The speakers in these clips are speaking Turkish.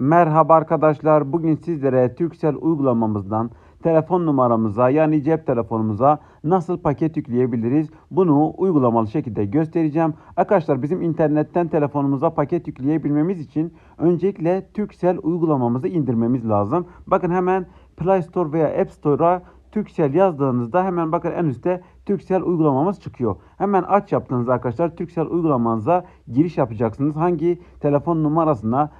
Merhaba arkadaşlar. Bugün sizlere Turkcell uygulamamızdan telefon numaramıza yani cep telefonumuza nasıl paket yükleyebiliriz? Bunu uygulamalı şekilde göstereceğim. Arkadaşlar bizim internetten telefonumuza paket yükleyebilmemiz için öncelikle Turkcell uygulamamızı indirmemiz lazım. Bakın hemen Play Store veya App Store'a Turkcell yazdığınızda hemen bakın en üstte Turkcell uygulamamız çıkıyor. Hemen aç yaptığınızda arkadaşlar Turkcell uygulamanıza giriş yapacaksınız. Hangi telefon numarasına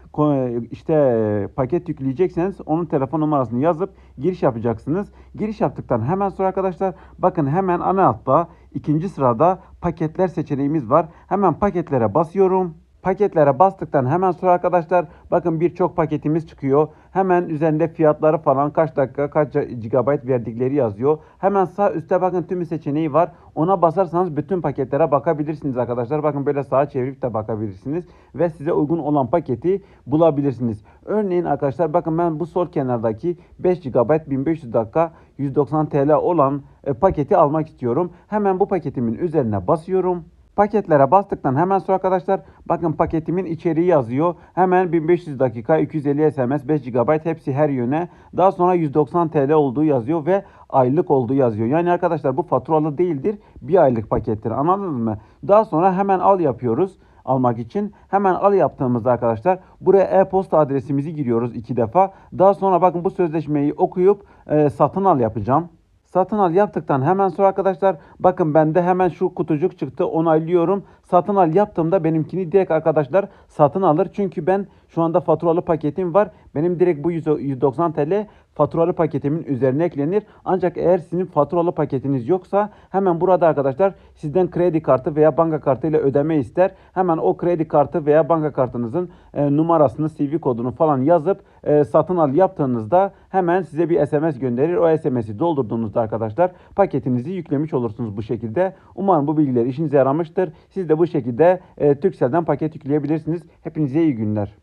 işte paket yükleyecekseniz onun telefon numarasını yazıp giriş yapacaksınız. Giriş yaptıktan hemen sonra arkadaşlar bakın hemen ana altta ikinci sırada paketler seçeneğimiz var. Hemen paketlere basıyorum. Paketlere bastıktan hemen sonra arkadaşlar bakın birçok paketimiz çıkıyor. Hemen üzerinde fiyatları falan kaç dakika kaç GB verdikleri yazıyor. Hemen sağ üstte bakın tüm seçeneği var. Ona basarsanız bütün paketlere bakabilirsiniz arkadaşlar. Bakın böyle sağa çevirip de bakabilirsiniz. Ve size uygun olan paketi bulabilirsiniz. Örneğin arkadaşlar bakın ben bu sol kenardaki 5 GB 1500 dakika 190 TL olan e, paketi almak istiyorum. Hemen bu paketimin üzerine basıyorum. Paketlere bastıktan hemen sonra arkadaşlar bakın paketimin içeriği yazıyor. Hemen 1500 dakika 250 SMS 5 GB hepsi her yöne. Daha sonra 190 TL olduğu yazıyor ve aylık olduğu yazıyor. Yani arkadaşlar bu faturalı değildir. Bir aylık pakettir. Anladınız mı? Daha sonra hemen al yapıyoruz almak için. Hemen al yaptığımızda arkadaşlar buraya e-posta adresimizi giriyoruz iki defa. Daha sonra bakın bu sözleşmeyi okuyup e, satın al yapacağım. Satın al yaptıktan hemen sonra arkadaşlar bakın bende hemen şu kutucuk çıktı onaylıyorum. Satın al yaptığımda benimkini direkt arkadaşlar satın alır. Çünkü ben şu anda faturalı paketim var. Benim direkt bu 100 190 TL faturalı paketimin üzerine eklenir. Ancak eğer sizin faturalı paketiniz yoksa hemen burada arkadaşlar sizden kredi kartı veya banka kartı ile ödeme ister. Hemen o kredi kartı veya banka kartınızın e, numarasını, CV kodunu falan yazıp e, satın al yaptığınızda hemen size bir SMS gönderir. O SMS'i doldurduğunuzda arkadaşlar paketinizi yüklemiş olursunuz bu şekilde. Umarım bu bilgiler işinize yaramıştır. Siz de bu şekilde e, Turkcell'den paket yükleyebilirsiniz. Hepinize iyi günler.